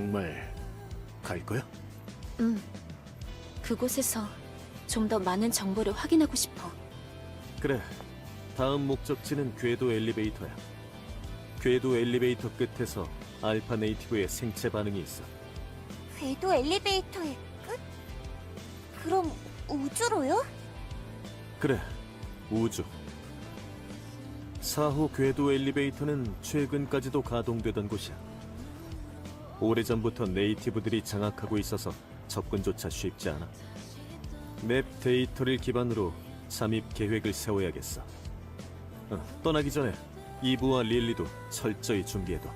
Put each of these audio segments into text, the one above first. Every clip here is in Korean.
정말 갈 거야? 응. 그곳에서 좀 더 많은 정보를 확인하고 싶어. 그래. 다음 목적지는 궤도 엘리베이터야. 궤도 엘리베이터 끝에서 알파 네이티브의 생체 반응이 있어. 궤도 엘리베이터의 끝? 그럼 우주로요? 그래, 우주. 4호 궤도 엘리베이터는 최근까지도 가동되던 곳이야. 오래전부터 네이티브들이 장악하고 있어서 접근조차 쉽지 않아. 맵 데이터를 기반으로 잠입 계획을 세워야겠어. 어, 떠나기 전에 이브와 릴리도 철저히 준비해둬.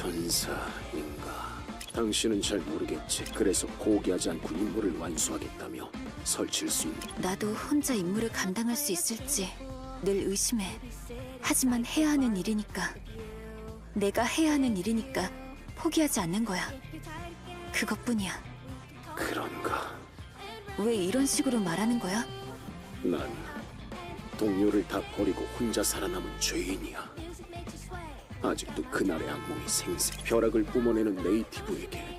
천사인가? 당신은 잘 모르겠지. 그래서 포기하지 않고 임무를 완수하겠다며 설칠 수 있는 나도 혼자 임무를 감당할 수 있을지 늘 의심해. 하지만 해야 하는 일이니까. 내가 해야 하는 일이니까 포기하지 않는 거야. 그것뿐이야. 그런가? 왜 이런 식으로 말하는 거야? 난 동료를 다 버리고 혼자 살아남은 죄인이야. 아직도 그날의 악몽이 생생. 벼락을 뿜어내는 네이티브에게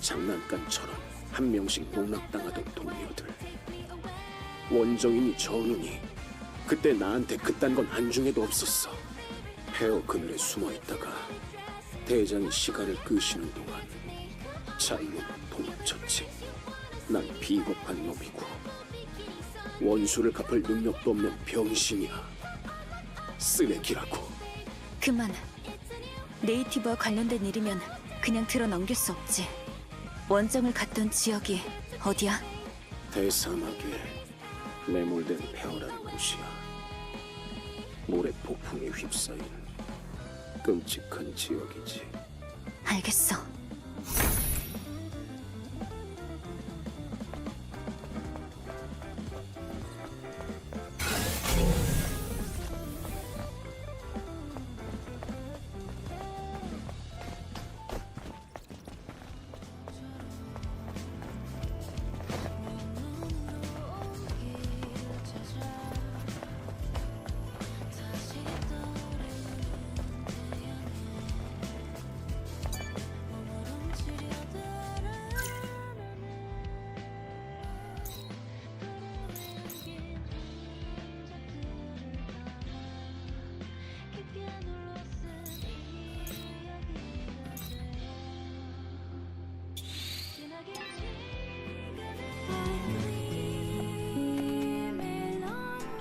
장난감처럼 한 명씩 농락당하던 동료들. 원정이니 정은이 그때 나한테 그딴 건 안중에도 없었어. 폐허 그늘에 숨어 있다가 대장이 시간을 끄시는 동안 자유로 도망쳤지. 난 비겁한 놈이고 원수를 갚을 능력도 없는 병신이야. 쓰레기라고. 그만. 네이티브와 관련된 일이면 그냥 들어 넘길 수 없지. 원정을 갔던 지역이 어디야? 대사막에 매몰된 폐허라는 곳이야. 모래 폭풍에 휩싸인 끔찍한 지역이지. 알겠어.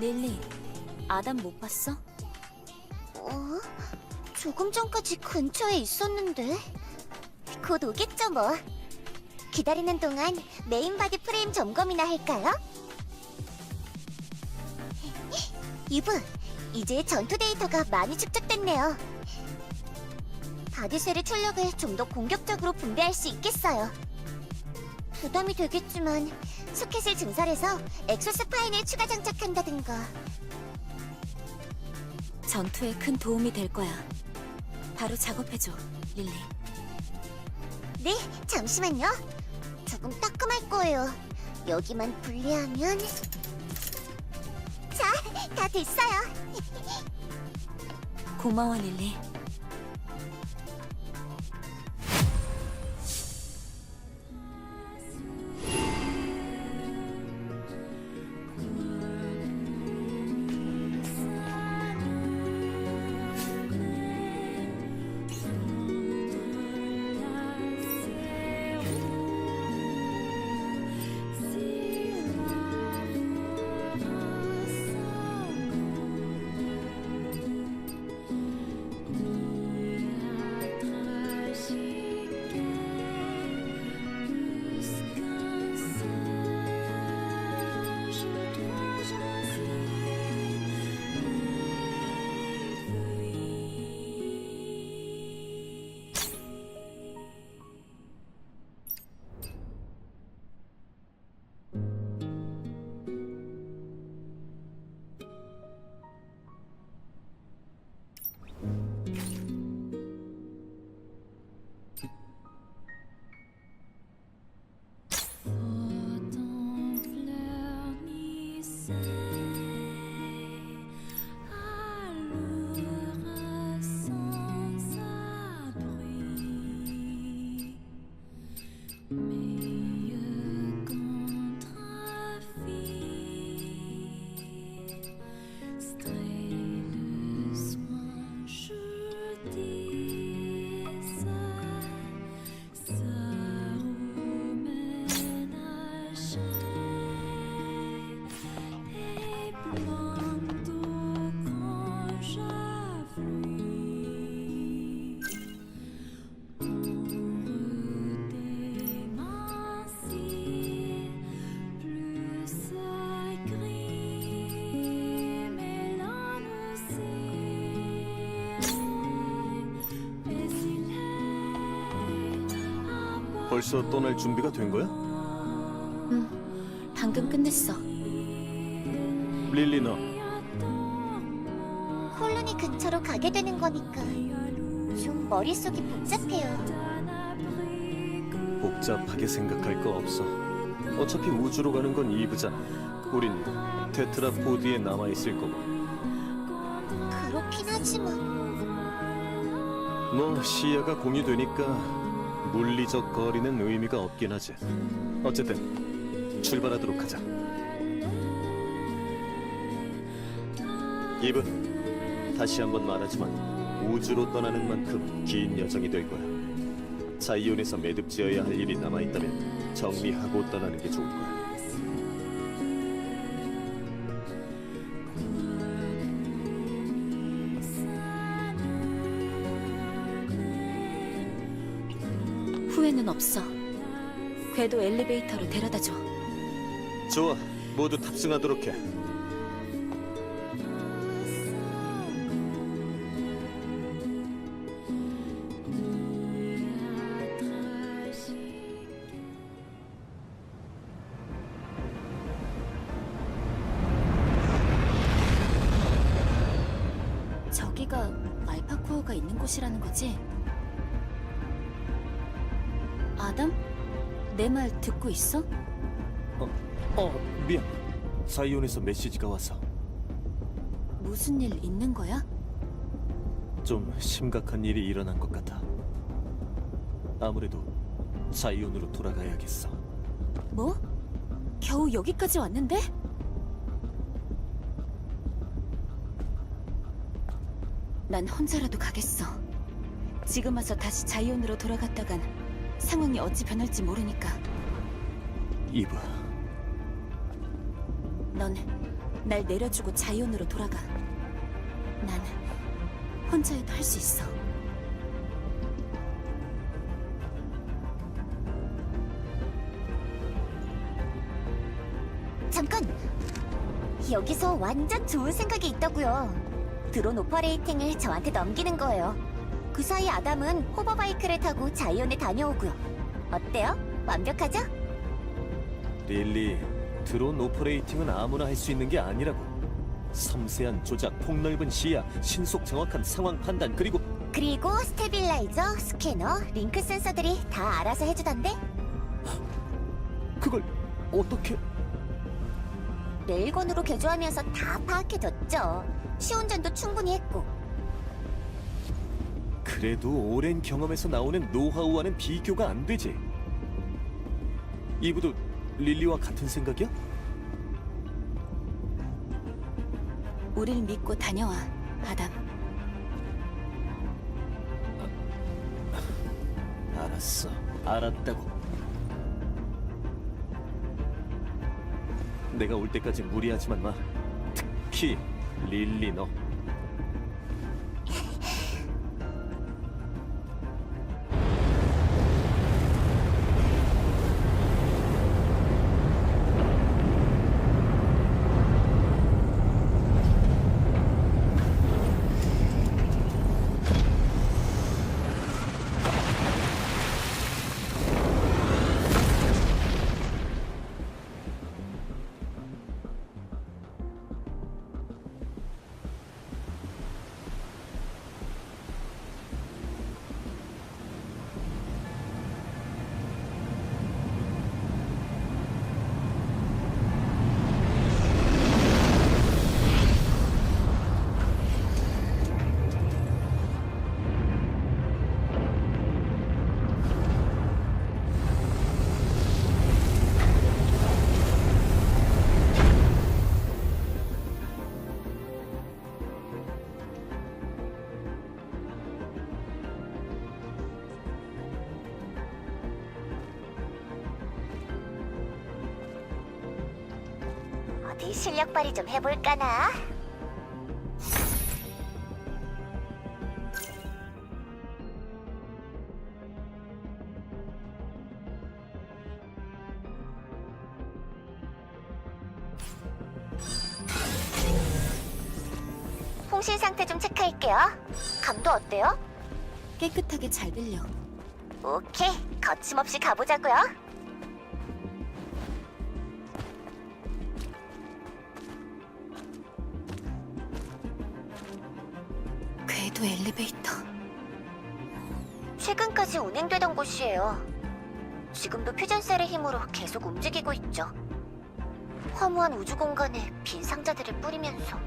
릴리, 아담 못 봤어? 어? 조금 전까지 근처에 있었는데 곧 오겠죠 뭐 기다리는 동안 메인 바디 프레임 점검이나 할까요? 이브 이제 전투 데이터가 많이 축적됐네요 바디셀의 출력을 좀 더 공격적으로 분배할 수 있겠어요 부담이 되겠지만 소켓을 증설해서 엑소스파인을 추가 장착한다든가 전투에 큰 도움이 될 거야. 바로 작업해줘, 릴리. 네, 잠시만요. 조금 따끔할 거예요. 여기만 분리하면... 자, 다 됐어요. 고마워, 릴리. 벌써 떠날 준비가 된 거야? 방금 끝냈어. 릴리 너 콜로니 근처로 가게 되는 거니까 좀 머릿속이 복잡해요. 복잡하게 생각할 거 없어. 어차피 우주로 가는 건 이브잖아. 우린 테트라포드에 남아 있을 거고. 그렇긴 하지만 뭐 시야가 공유되니까 물리적 거리는 의미가 없긴 하지. 어쨌든 출발하도록 하자. 이브, 다시 한번 말하지만 우주로 떠나는 만큼 긴 여정이 될 거야. 자이온에서 매듭지어야 할 일이 남아 있다면 정리하고 떠나는 게 좋을 거야. 없어. 궤도 엘리베이터로 데려다 줘. 좋아, 모두 탑승하도록 해. 저기가 알파코어가 있는 곳이라는 거지? 내 말 듣고 있어? 어, 미안. 자이온에서 메시지가 와서 무슨 일 있는 거야? 좀 심각한 일이 일어난 것 같아. 아무래도 자이온으로 돌아가야겠어. 뭐? 겨우 여기까지 왔는데? 난 혼자라도 가겠어. 지금 와서 다시 자이온으로 돌아갔다간 상황이 어찌 변할지 모르니까 이브, 넌날 내려주고 자이온으로 돌아가. 난 혼자여도 할 수 있어. 잠깐! 여기서 완전 좋은 생각이 있다고요. 드론 오퍼레이팅을 저한테 넘기는 거예요. 그 사이 아담은 호버바이크를 타고 자이온에 다녀오고요. 어때요? 완벽하죠? 릴리, 드론 오퍼레이팅은 아무나 할 수 있는 게 아니라고. 섬세한 조작, 폭넓은 시야, 신속 정확한 상황 판단, 그리고 그리고 스테빌라이저, 스캐너, 링크 센서들이 다 알아서 해주던데? 그걸 어떻게... 레일건으로 개조하면서 다 파악해뒀죠. 시운전도 충분히 했고. 그래도 오랜 경험에서 나오는 노하우와는 비교가 안 되지. 이브도 릴리와 같은 생각이야? 우릴 믿고 다녀와, 아담. 알았어. 알았다고. 내가 올 때까지 무리하지만 마. 특히 릴리 너. 실력 발휘 좀 해볼까나? 통신 상태 좀 체크할게요. 감도 어때요? 깨끗하게 잘 들려. 오케이, 거침없이 가보자고요. 최근까지 운행되던 곳이에요. 지금도 퓨전셀의 힘으로 계속 움직이고 있죠. 허무한 우주 공간에 빈 상자들을 뿌리면서.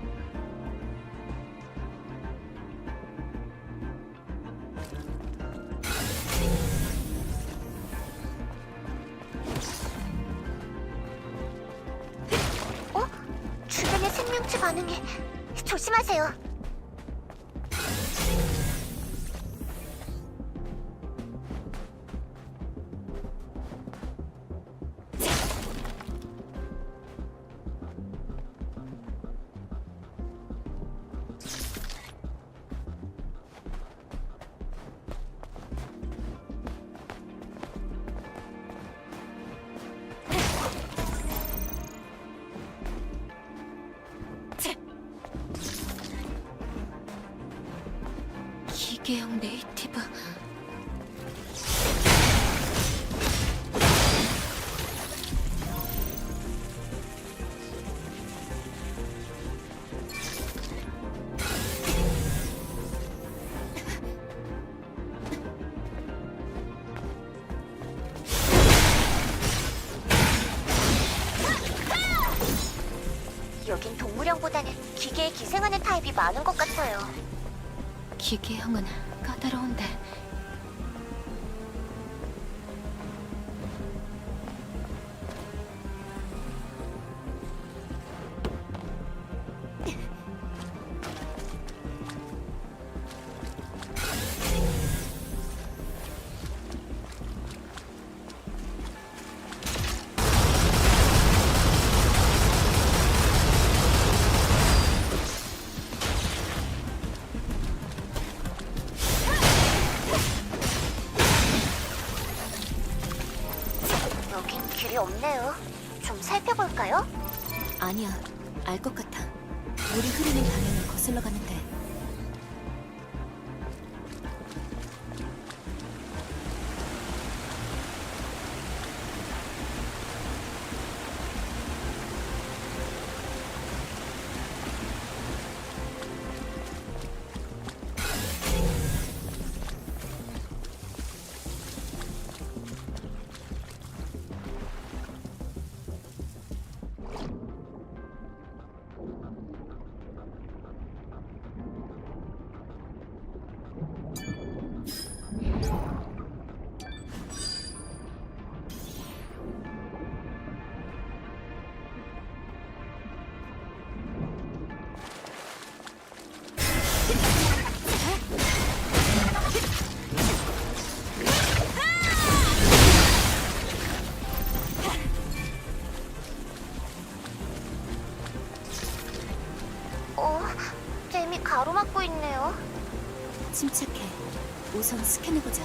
어? 주변의 생명체 반응이 조심하세요. 동물형보다는 기계에 기생하는 타입이 많은 것 같아요. 기계형은 까다로운데. 알 것 같아. 물이 흐르는 방향을 거슬러 가는데. 가로막고 있네요. 침착해. 우선 스캔해보자.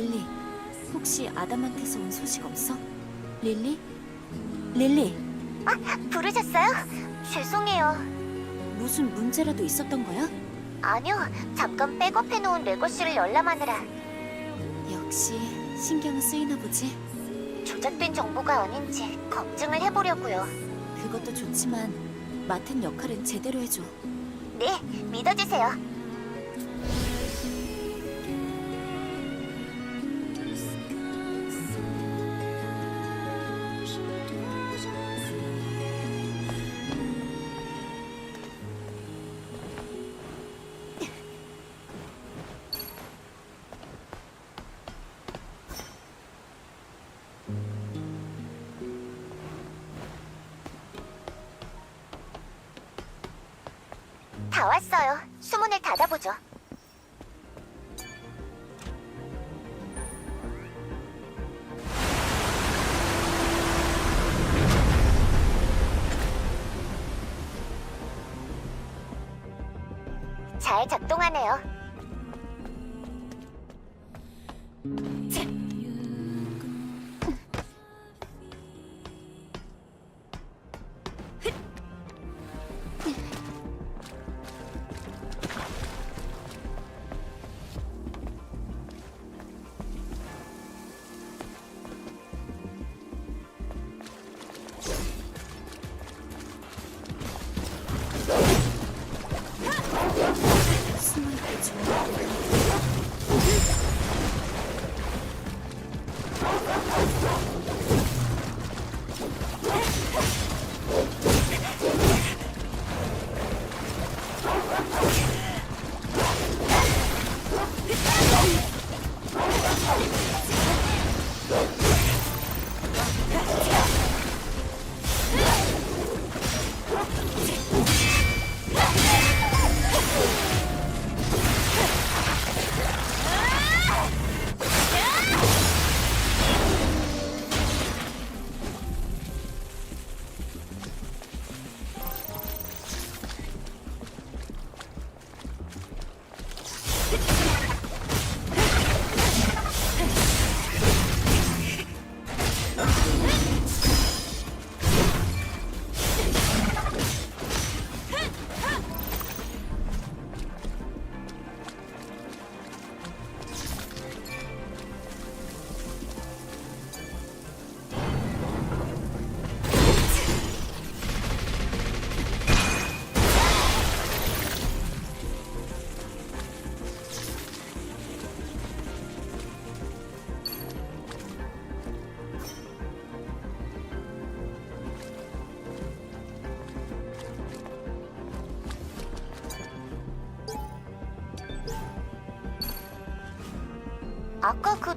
릴리, 혹시 아담한테서 온 소식 없어? 릴리? 릴리, 부르셨어요? 죄송해요. 무슨 문제라도 있었던 거야? 아니요, 잠깐 백업해놓은 레거시를 열람하느라 역시 신경은 쓰이나 보지. 조작된 정보가 아닌지 검증을 해보려고요. 그것도 좋지만 맡은 역할은 제대로 해줘. 네, 믿어주세요. 잘 작동하네요.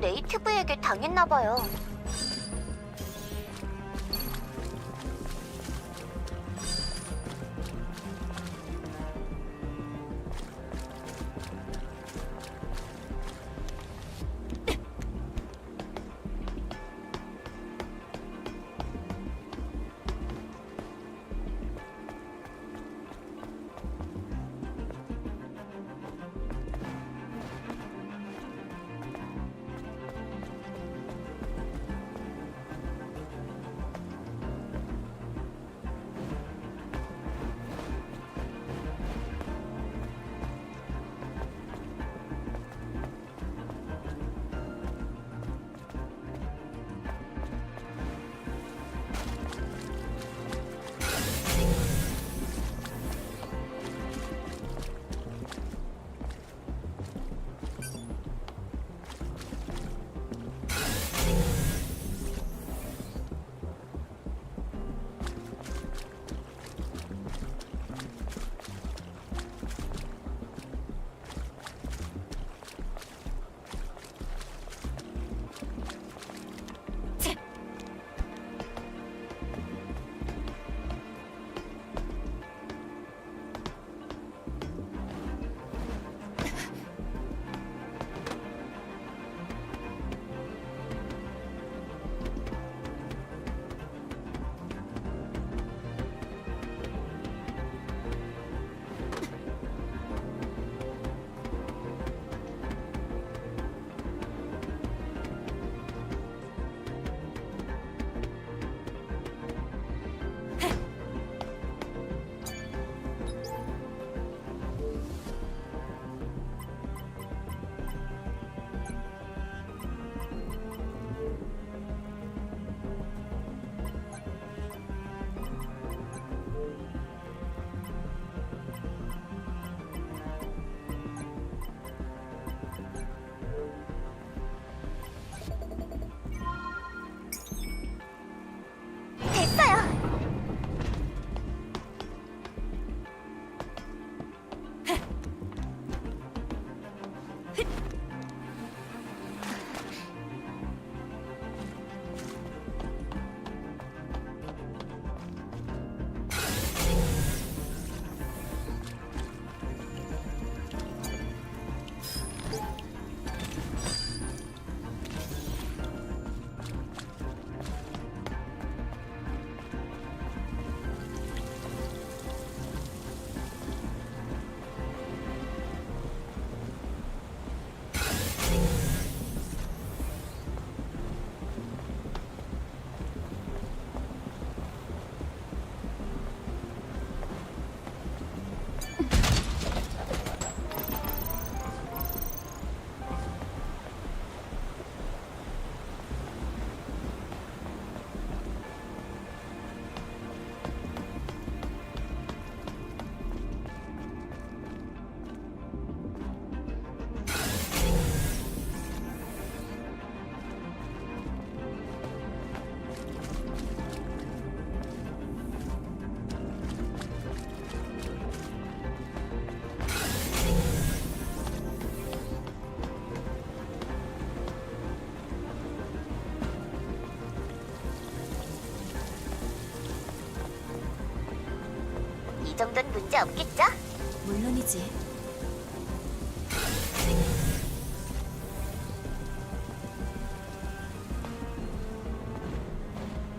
네이티브에게 당했나봐요. 정도는 문제 없겠죠? 물론이지.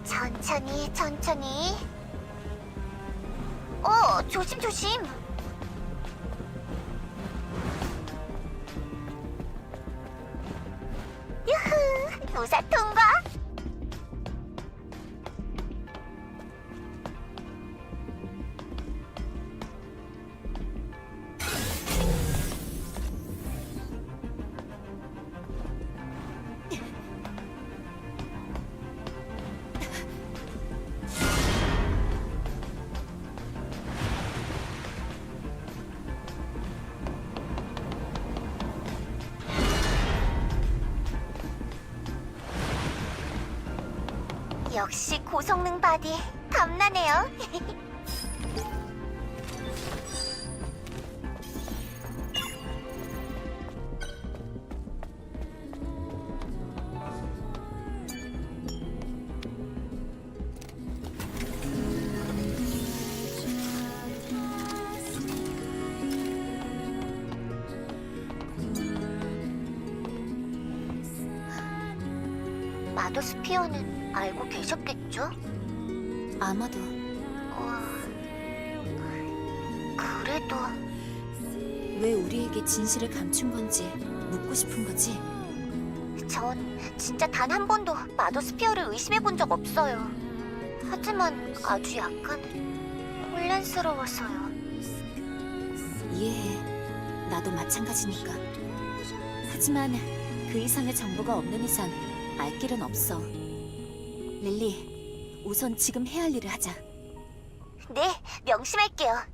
천천히, 천천히. 어, 조심, 조심. 유후, 무사 통과. 바디 탐나네요. 마더스피어는 알고 계셨겠죠? 아마도 어... 그래도 왜 우리에게 진실을 감춘 건지 묻고 싶은 거지. 전 진짜 단 한 번도 마더스피어를 의심해 본 적 없어요. 하지만 아주 약간 혼란스러워서요. 이해해. 나도 마찬가지니까. 하지만 그 이상의 정보가 없는 이상 알 길은 없어. 릴리, 우선 지금 해야 할 일을 하자. 네, 명심할게요.